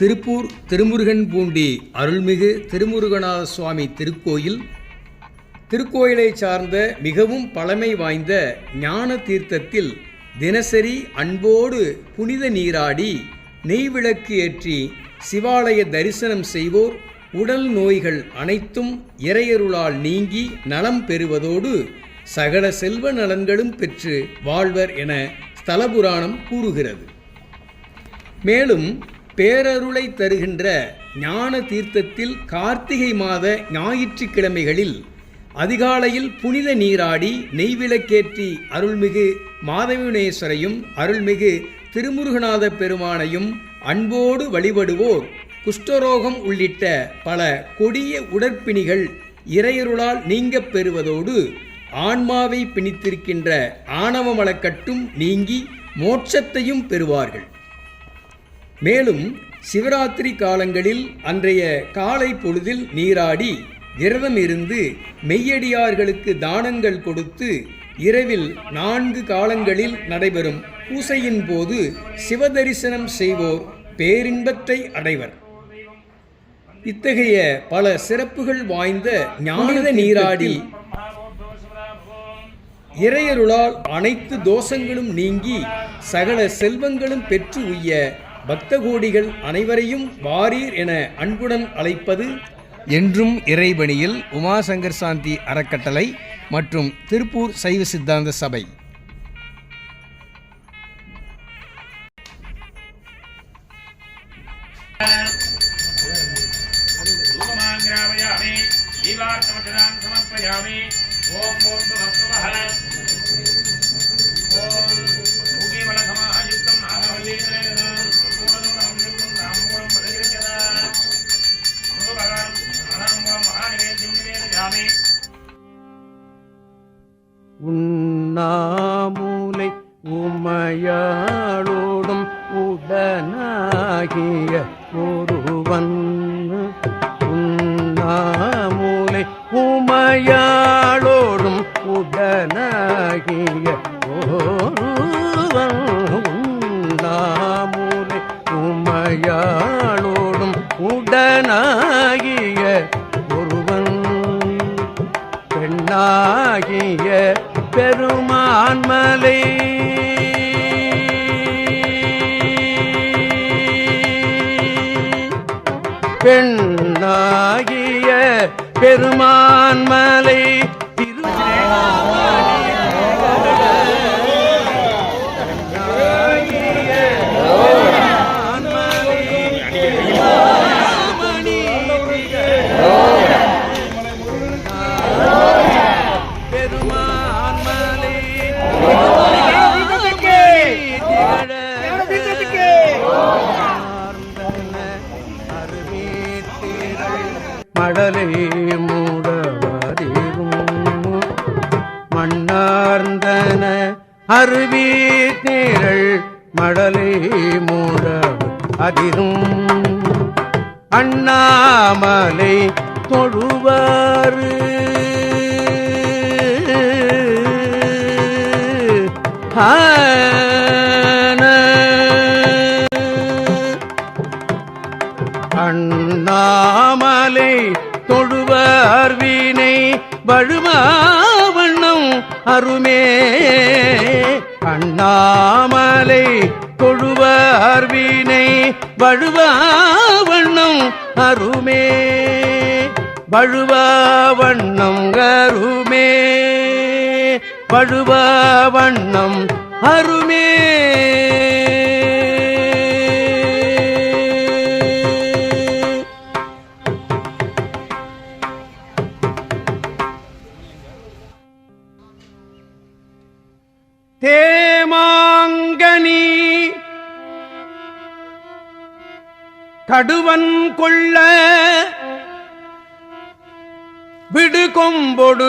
திருப்பூர் திருமுருகன் பூண்டி அருள்மிகு திருமுருகநாத சுவாமி திருக்கோயில். திருக்கோயிலை சார்ந்த மிகவும் பழமை வாய்ந்த ஞான தீர்த்தத்தில் தினசரி அன்போடு புனித நீராடி நெய்விளக்கு ஏற்றி சிவாலய தரிசனம் செய்வோர். உடல் நோய்கள் அனைத்தும் இறையருளால் நீங்கி நலம் பெறுவதோடு சகல செல்வ நலன்களும் பெற்று வாழ்வர் என ஸ்தலபுராணம் கூறுகிறது. மேலும் பேரருளை தருகின்ற ஞான தீர்த்தத்தில் கார்த்திகை மாத ஞாயிற்றுக்கிழமைகளில் அதிகாலையில் புனித நீராடி நெய்விளக்கேற்றி அருள்மிகு மாதவினேஸ்வரையும் அருள்மிகு திருமுருகநாத பெருமானையும் அன்போடு வழிபடுவோர். குஷ்டரோகம் உள்ளிட்ட பல கொடிய உடற்பிணிகள் இறையருளால் நீங்கப் பெறுவதோடு ஆன்மாவை பிணித்திருக்கின்ற ஆணவமலக்கட்டும் நீங்கி மோட்சத்தையும் பெறுவார்கள். மேலும் சிவராத்திரி காலங்களில் அன்றைய காலை பொழுதில் நீராடி விரதம் இருந்து மெய்யடியார்களுக்கு தானங்கள் கொடுத்து இரவில் நான்கு காலங்களில் நடைபெறும் பூசையின் போது சிவதரிசனம் செய்வோர் பேரின்பத்தை அடைவர். இத்தகைய பல சிறப்புகள் வாய்ந்த ஞான நீராடி இறையருளால் அனைத்து தோஷங்களும் நீங்கி சகல செல்வங்களும் பெற்று உய்ய பக்தகோடிகள் அனைவரையும் வாரீர் என அன்புடன் அழைப்பது என்றும் இறைபணியில் உமாசங்கர் சாந்தி அறக்கட்டளை மற்றும் திருப்பூர் சைவ சித்தாந்த சபை. சமர்ப்பயாமி ஓம் ஓம் உமையாளோடும் உடனாகிய ஒருவன். உண்ணாமூலை உமையாளோடும் உடனாகிய ஒருவன். உண்ணாமூலை உமையாளோடும் உடனாகிய நாகிய பெருமான்மலை பெண்ணாகிய பெருமான்மலை பெருமான்மலை மடலை மூடவாரிரும் மண்ணார்ந்தன அருவி நீரள் மடலை மூட அதிரும். அண்ணாமலை தொழுவாறு. ஆ மாமலை தொழுவார் வீணை வழுமாவண்ணம் அருமே. அண்ணாமலை தொழுவார் வீணை வழுவாவண்ணம் அருமே. வழுவாவண்ணம் அருமே. வழுவாவண்ணம் அருமே. தேமாங்கனி. கடுவன் கொள்ள விடுகொம்பொடு கொம்பொடு